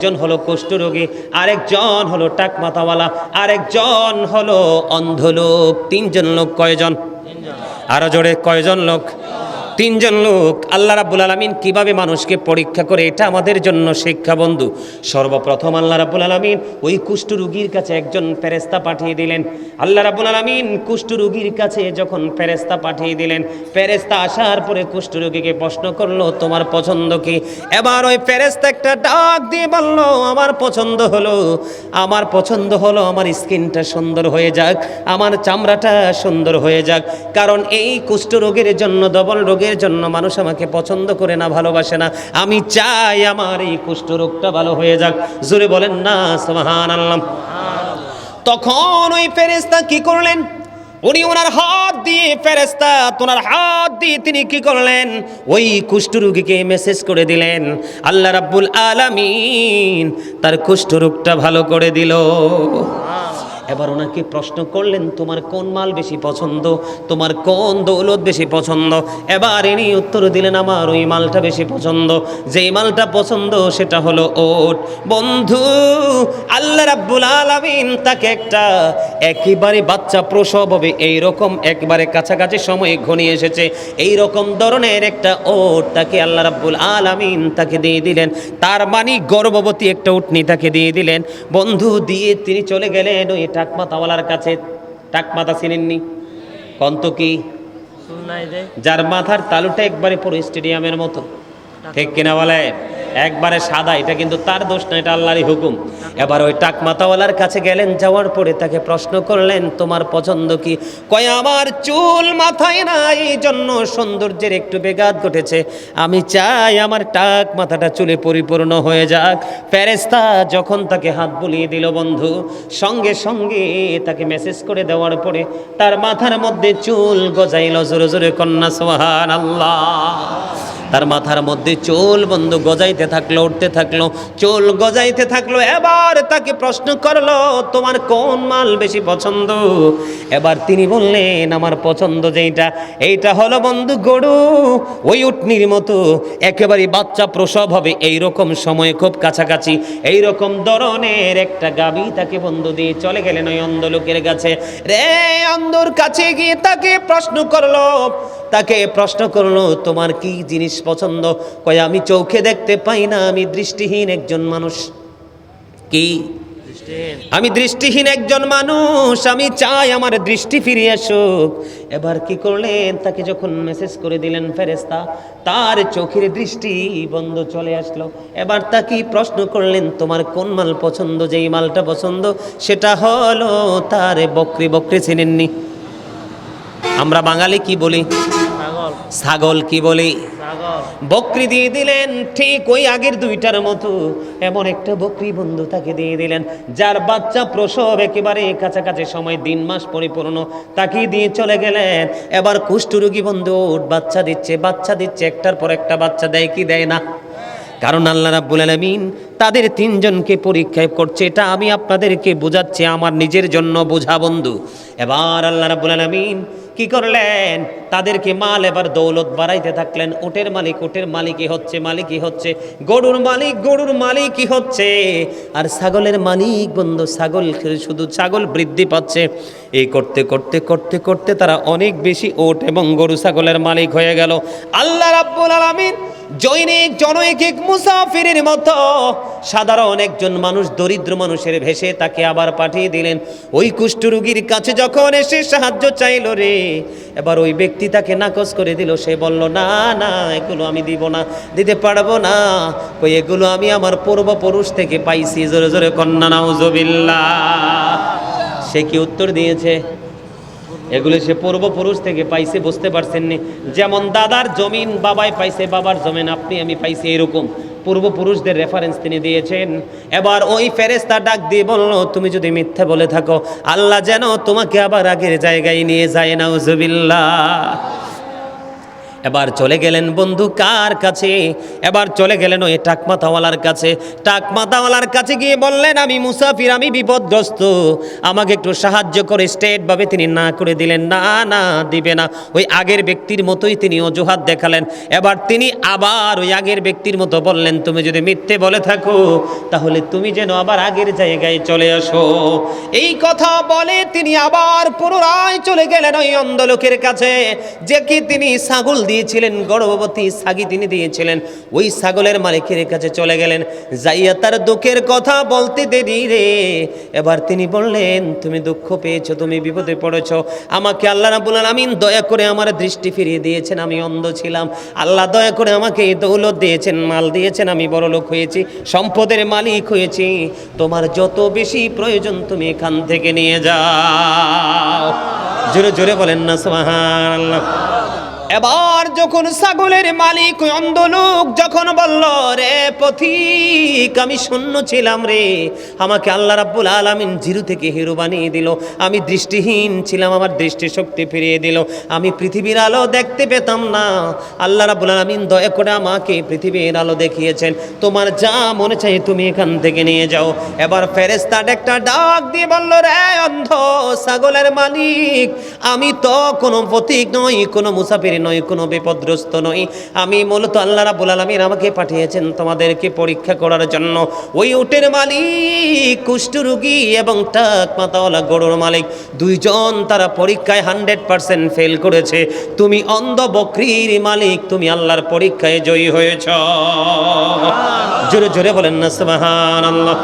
একজন হলো কুষ্ঠরোগী, আরেকজন হলো টাক মাথাওয়ালা আরেকজন হলো অন্ধ লোক তিনজন লোক কয়জন? আরও জোরে, কয়জন লোক? তিনজন লোক আল্লাহ রাব্বুল আলামিন কীভাবে মানুষকে পরীক্ষা করে, এটা আমাদের জন্য শিক্ষা বন্ধু। সর্বপ্রথম আল্লাহ রাব্বুল আলামিন ওই কুষ্ঠ রুগীর কাছে একজন ফেরেস্তা পাঠিয়ে দিলেন। আল্লাহ রাব্বুল আলামিন কুষ্ঠ রুগীর কাছে যখন ফেরেস্তা পাঠিয়ে দিলেন ফেরেস্তা আসার পরে কুষ্ঠ রোগীকে প্রশ্ন করল, তোমার পছন্দ কি? এবার ওই ফেরেস্তা একটা ডাক দিয়ে বলল, আমার পছন্দ হলো, আমার পছন্দ হলো, আমার স্কিনটা সুন্দর হয়ে যাক, আমার চামড়াটা সুন্দর হয়ে যাক, কারণ এই কুষ্ঠ রোগের জন্য ডবল রোগের জন্য মানুষ আমাকে পছন্দ করে না, ভালোবাসে না। আমি চাই আমার এই কুষ্ঠ রোগটা ভালো হয়ে যাক। জোরে বলেন না সুবহান আল্লাহ তখন ওই ফেরেস্তা কি করলেন? উনি ওনার হাত দিয়ে ফেরেস্তা তোনার হাত দিয়ে তিনি কি করলেন? ওই কুষ্ঠরোগীকে মেসেজ করে দিলেন। আল্লাহ রাব্বুল আলামিন তার কুষ্ঠরোগটা ভালো করে দিল। এবার ওনাকে প্রশ্ন করলেন, তোমার কোন মাল বেশি পছন্দ? তোমার কোন দৌলত বেশি পছন্দ? এবার ইনি উত্তর দিলেন, আমার ওই মালটা বেশি পছন্দ। যে মালটা পছন্দ সেটা হলো ওট। বন্ধু, আল্লাহ রাব্বুল আলামিন তাকে একটা একেবারে বাচ্চা প্রসব হবে এই রকম একবারে কাছাকাছি সময় ঘনিয়ে এসেছে। এই রকম ধরনের একটা ওট তাকে আল্লাহ রাব্বুল আলামিন তাকে দিয়ে দিলেন। তার মানে গর্ভবতী একটা উটনি তাকে দিয়ে দিলেন। বন্ধু, দিয়ে তিনি চলে গেলেন টাকমাতাওয়ালার কাছে টাকমাতা চিনেননি কন্ত কি? যার মাথার তালুটা একবারে পুরো স্টেডিয়ামের মতো। ঠিক কিনা বলে একবারে সাদা, এটা কিন্তু তার দোষ না, এটা আল্লাহরই হুকুম। এবার ওই টাক টাকমাতাওয়ালার কাছে গেলেন, যাওয়ার পরে তাকে প্রশ্ন করলেন, তোমার পছন্দ কি? কয়, আমার চুল মাথায় না, এই জন্য সৌন্দর্যের একটু বেঘাত ঘটেছে। আমি চাই আমার টাক মাথাটা চুলে পরিপূর্ণ হয়ে যাক। ফেরেস্তা যখন তাকে হাত বুলিয়ে দিল, বন্ধু, সঙ্গে সঙ্গে তাকে মেসেজ করে দেওয়ার পরে তার মাথার মধ্যে চুল গজাইল জোরে জোরে কন্যা সোহান আল্লাহ তার মাথার মধ্যে চোল বন্ধু গজাইতে থাকল, উঠতে থাকল, চোল গজাইতে থাকল, এবার তাকে প্রশ্ন করল, তোমার কোন মাল বেশি পছন্দ? এবার তিনি বললেন, আমার পছন্দ যেইটা, এইটা হলো বন্ধু গরু। ওই উটনির মতো, একেবারে বাচ্চা প্রসব হবে এই রকম সময় খুব কাছাকাছি এই রকম ধরনের একটা গাবি তাকে বন্ধু দিয়ে চলে গেলেন ওই অন্ধ লোকের কাছে। রে, অন্ধর কাছে গিয়ে তাকে প্রশ্ন করল, তাকে প্রশ্ন করল, তোমার কি জিনিস পছন্দ। কয় আমি চোখে দেখতে পাই না আমি দৃষ্টিহীন একজন মানুষ। কি? আমি দৃষ্টিহীন একজন মানুষ আমি চাই আমার দৃষ্টি ফিরে আসুক। এবার কি করলেন? তাকে যখন মেসেজ করে দিলেন ফেরেস্তা তার চোখের দৃষ্টি বন্ধ চলে আসলো। এবার তাকে প্রশ্ন করলেন তোমার কোন মাল পছন্দ? যেই মালটা পছন্দ সেটা হলো তার বকরি। বকরি চিনেননি। আমরা বাঙালি কি বলি? ছাগল। কি বলি? বকরি দিয়ে দিলেন ঠিক ওই আগের দুইটার মতো। এমন একটা বকরি বন্ধু তাকে দিয়ে দিলেন যার বাচ্চা প্রসব একেবারে কাছাকাছি সময় দিন মাস পরিপূর্ণ তাকে দিয়ে চলে গেলেন। এবার কুষ্ঠরোগী বন্ধু বাচ্চা দিচ্ছে বাচ্চা দিচ্ছে একটার পর একটা বাচ্চা দেয় কি দেয় না? কারণ আল্লাহ রাব্বুল আলামিন তাদের তিনজনকে পরীক্ষায় করছে এটা আমি আপনাদেরকে বোঝাচ্ছি আমার নিজের জন্য বোঝা বন্ধু। এবার আল্লাহ রাব্বুল আলামিন কি করলেন? তাদেরকে মাল এবার দৌলত বাড়াইতে থাকলেন। ওটের মালিক ওটের মালিকই হচ্ছে মালিকই হচ্ছে। গরুর মালিক, গরুর মালিকই হচ্ছে। আর ছাগলের মালিক, বন্ধু, ছাগল শুধু ছাগল বৃদ্ধি পাচ্ছে। এই করতে করতে করতে করতে তারা অনেক বেশি ওট এবং গরু, ছাগলের মালিক হয়ে গেল। আল্লাহ রাব্বুল আলামিন জৈনিক, জনৈকিক মুসাফিরের মতো। সাধারণ একজন মানুষ, দরিদ্র মানুষের ভেসে তাকে আবার পাঠিয়ে দিলেন। ওই কুষ্ঠরোগীর কাছে যখন এসে সাহায্য চাইল রে, এবার ওই ব্যক্তি তাকে নাকচ করে দিল। সে বলল, না না, এগুলো আমি দিব না, দিতে পারব না। ওই এগুলো আমি আমার পূর্বপুরুষ থেকে পাইছি। জোরে জোরে কন্যা নাউজবিল্লা সে কি উত্তর দিয়েছে? এগুলো সে পূর্বপুরুষ থেকে পাইছে, বুঝতে পারছেন নি। যেমন দাদার জমিন বাবাই পাইছে, বাবার জমিন আপনি, আমি পাইছি এরকম। পূর্বপুরুষদের রেফারেন্স তিনি দিয়েছেন। এবার ওই ফেরেস্তা ডাক দিয়ে বলল, তুমি যদি মিথ্যা বলে থাকো, আল্লাহ যেন তোমাকে আবার আগের জায়গায় নিয়ে যায় না উজুবিল্লাহ এবার চলে গেলেন বন্ধু কার কাছে? এবার চলে গেলেন ওই টাকমাতাওয়ালার কাছে। টাকমাতাওয়ালার কাছে গিয়ে বললেন, আমি মুসাফির, আমি বিপদগ্রস্ত। আমাকে একটু সাহায্য করে, স্টেটভাবে তিনি না করে দিলেন। না না, দিবে না। ওই আগের ব্যক্তির মতোই তিনি অজুহাত দেখালেন। এবার তিনি আবার ওই আগের ব্যক্তির মতো বললেন, তুমি যদি মিথ্যে বলে থাকো, তাহলে তুমি যেন আবার আগের জায়গায় চলে আসো। এই কথা বলে তিনি আবার পুনরায় চলে গেলেন ওই অন্ধ লোকের কাছে, যে কি তিনি ছাগল দিয়েছিলেন, গর্ভবতী সাগি তিনি দিয়েছিলেন। ওই ছাগলের মালিকের কাছে চলে গেলেন। যাইয়া তার দুঃখের কথা বলতে দেরি রে। এবার তিনি বললেন, তুমি দুঃখ পেয়েছ, তুমি বিপদে পড়েছ। আমাকে আল্লাহ রাবুল আলামিন দয়া করে আমার দৃষ্টি ফিরিয়ে দিয়েছেন, আমি অন্ধ ছিলাম। আল্লাহ দয়া করে আমাকে দৌলত দিয়েছেন, মাল দিয়েছেন, আমি বড় লোক হয়েছি, সম্পদের মালিক হয়েছি। তোমার যত বেশি প্রয়োজন, তুমি এখান থেকে নিয়ে যাও। জোরে জোরে বলেন না, সুবহানাল্লাহ। এবার যখন ছাগলের মালিক অন্ধ লোক যখন বলল, রে পথিক, আমি শূন্য ছিলাম রে। আমাকে আল্লাহ রাব্বুল আলামিন জিরু থেকে হিরো বানিয়ে দিল। আমি দৃষ্টিহীন ছিলাম, আমার দৃষ্টিশক্তি ফিরিয়ে দিল। আমি পৃথিবীর আলো দেখতে পেতাম না। আল্লাহ রাব্বুল আলামিন দয়া করে আমাকে পৃথিবীর আলো দেখিয়েছেন। তোমার যা মনে চাই তুমি এখান থেকে নিয়ে যাও। এবার ফেরেস্তা একটা ডাক দিয়ে বলল, রে অন্ধ ছাগলের মালিক, আমি তো কোনো পথিক নই, কোনো মুসাফির নই, কোনো বিপদগ্রস্ত নই। আমি মূলত আল্লাহ রাব্বুল আলামিন আমাকে পাঠিয়েছেন তোমাদেরকে পরীক্ষা করার জন্য। ওই উটের মালিক কুষ্ঠরোগী এবং টাক মাতাওয়ালা গরুর মালিক, দুইজন তারা পরীক্ষায় হান্ড্রেড পার্সেন্ট ফেল করেছে। তুমি অন্ধ বকরির মালিক, তুমি আল্লাহর পরীক্ষায় জয়ী হয়েছ। জোরে জোরে বলেন না, সুবহানাল্লাহ।